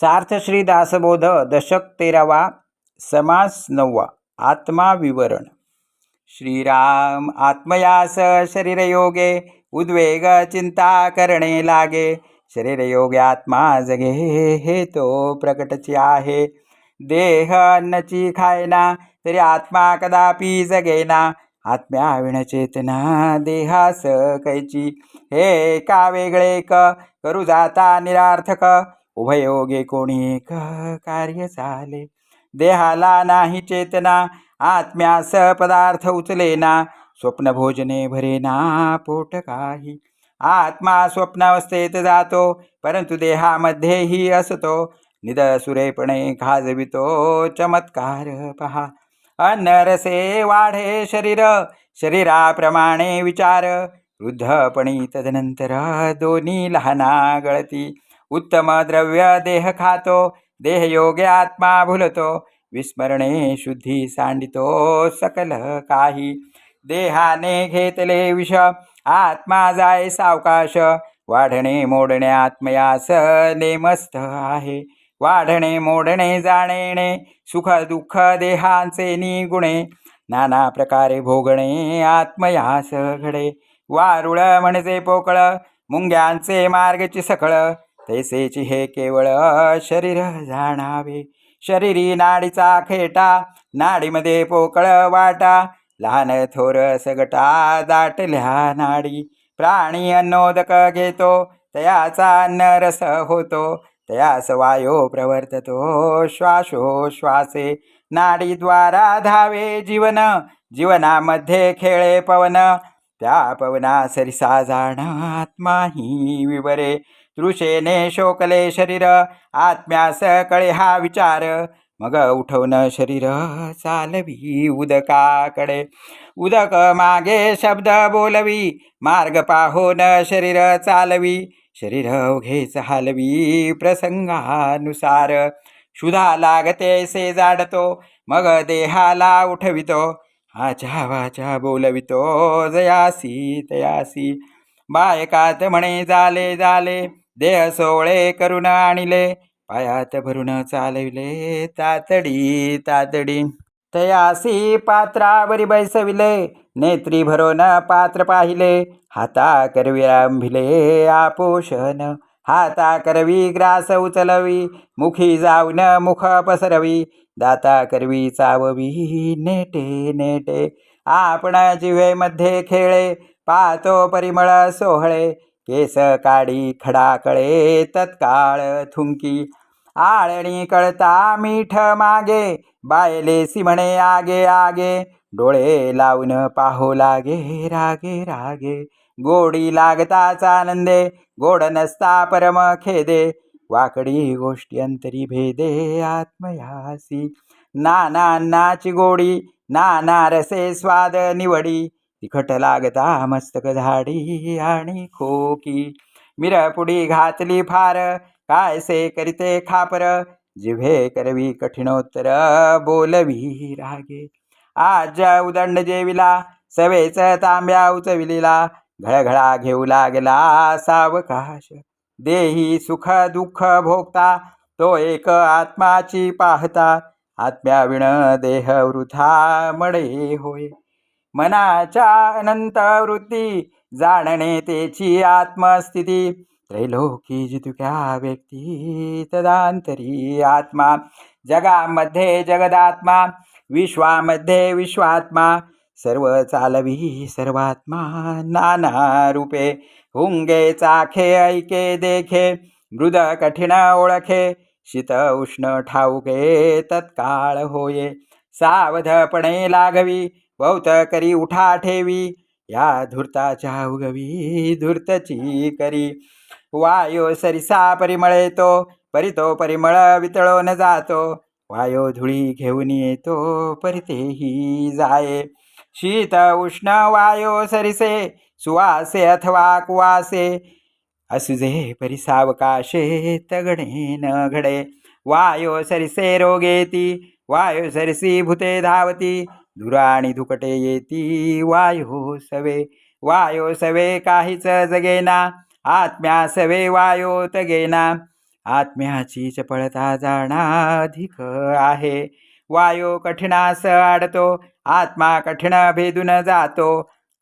सार्थ श्री दासबोध दशक तेरावा समास नववा आत्मा विवरण श्रीराम आत्मयास शरीरयोगे उद्वेग चिंता करणे लागे. शरीरयोगे आत्मा जगे हे तो प्रकटची आहे. देह अन्नची खायना तरी आत्मा कदापि जगेना. आत्म्याविण चेतना देहास कैची. हे का वेगळे क? करू जाता निरार्थक. उभयोगे कोणी एक कार्य झाले देहाला नाही चेतना आत्म्यास पदार्थ उचलेना. स्वप्न भोजने भरेना पोट काही. आत्मा स्वप्नावस्थेत जातो परंतु देहामध्येही असतो. निदसुरेपणे खाजवितो चमत्कार पहा. अन्नरसे वाढे शरीर शरीराप्रमाणे विचार. वृद्धपणी तदनंतर दोन्ही लहाना गळती. उत्तम द्रव्य देह खातो देहयोगे आत्मा भुलतो विस्मरणे शुद्धी सांडितो सकल काही देहाने घेतले विष आत्मा जाय सावकाश वाढणे मोडणे आत्मयास नेमस्थ आहे वाढणे मोडणे जाणेणे सुख दुःख देहांचे निगुणे नाना प्रकारे भोगणे आत्मयास घडे वारुळ म्हणजे पोकळ मुंग्यांचे मार्गची सकळ तैसेची हे केवळ शरीर जाणावे. शरीरी नाडीचा खेटा नाडीमध्ये पोकळ वाटा लहान थोर सगटा दाटल्या नाडी. प्राणी अन्नोदक घेतो तयाचा अन्न रस होतो तयास वायो प्रवर्ततो श्वासोश्वासे. नाडीद्वारा धावे जीवन जीवनामध्ये खेळे पवन. त्या पवना सरिसा जाण आत्मा ही विवरे. तृषेने शोकले शरीर आत्म्यास कळे हा विचार. मग उठवून शरीर चालवी उदकाकडे. उदक मागे शब्द बोलवी मार्ग पाहून शरीर चालवी. शरीर उघेच हालवी प्रसंगानुसार. क्षुधा लागते से जाडतो मग देहाला उठवितो. आचा वाचा बोलवितो जयासी तयासी. बायकात म्हणे झाले झाले देह सोळे करून आणिले. पायात भरून चालविले तातडी तातडी. तयासी पात्रावरी बैसविले नेत्री भरून पात्र पाहिले. हाता करवी आंभिले आपोषण हाता करवी ग्रास उचलवी मुखी जाऊन मुख पसरवी. दाता करवी चाववी नेटे नेटे. आपण जिव्हेमध्ये खेळे पाहतो परिमळ सोहळे. केस काडी खडाकळे तत्काळ थुंकी. आळणी कळता मीठ मागे बायले म्हणे आगे आगे. डोळे लावून पाहो लागे रागे रागे. गोडी लागताच आनंदे गोड नसता परम खेदे. वाकडी गोष्टी अंतरी भेदे आत्मयासी. नाना अन्नाची गोडी नाना रसे स्वाद निवडी. तिखट लागता मस्तक झाडी आणि खोकी. मिरपुडी घातली फार कायसे करीते खापर? जिव्हे करवी कठीणोत्तर बोलवी रागे. आज उदंड जेविला सवेच तांब्या उचविलीला घळघळा घेऊ लागला सावकाश. देही सुख दुःख भोगता तो एक आत्माची पाहता. आत्म्याविण देह वृथा मडे होय. मनाच्या अनंत वृत्ती जाणणे त्याची आत्मस्थिती. त्रैलोकी जितुक्या व्यक्ती तदांतरी आत्मा. जगामध्ये जगदात्मा विश्वामध्ये विश्वात्मा. सर्व चालवी सर्वात्मा नाना रूपे. हुंगे चाखे ऐके देखे. मृद कठीण ओळखे. शीत उष्ण ठाऊके तत्काळ होये. सावधपणे लागवी. बहुत करी उठा ठेवी या धूर्ताच्या उगवी धूर्तची करी. वायो सरिसा परिमळ येतो परितो परिमळ वितळो न जातो. वायो धुळी घेऊन येतो परितेही जाये. शीत उष्ण वायो सरिसे सुवासे अथवा कुवासे. असुजे परिसावकाशे तगणे न घडे. वायो सरिसे रोगेती वायो सरिसी भूते धावती. धुराणी धुकटे येती वायो सवे वायो सवे काहीच जगेना आत्म्या सवे वायो तगेना. आत्म्याची चपळता जाणा अधिक आहे. वायो कठीणास आडतो आत्मा कठीण भेदून जातो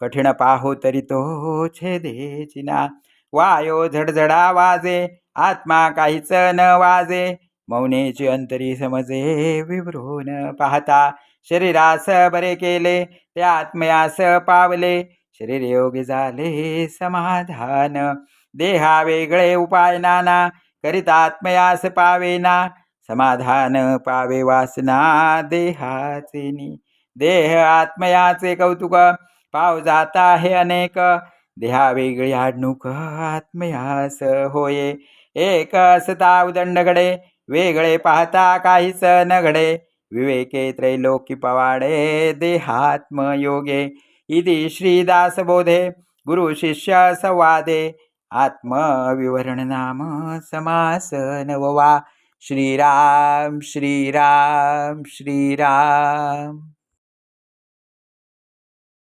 कठीण पाहो तरी तो छेदेचीना वायो झडझडा वाजे आत्मा काहीच न वाजे मौनेची अंतरी समजे विवरून पाहता शरीरास बरे केले ते आत्मयास पावले. शरीर योगी झाले समाधान. देहा वेगळे उपाय नाना करीत आत्मयास पावेना. समाधान पावे वासना देहाचे देह आत्मयाचे कौतुक पाव जाता आहे अनेक. देहा वेगळी आडणूक आत्मयास होये. एक असता उदंडगडे वेगळे पाहता काहीच न घडे विवेके त्रैलोकी पवाडे देहात्मयोगे इति श्रीदासबोधे गुरुशिष्य संवादे आत्मविवरण नाम समास नववा श्रीराम श्रीराम श्रीराम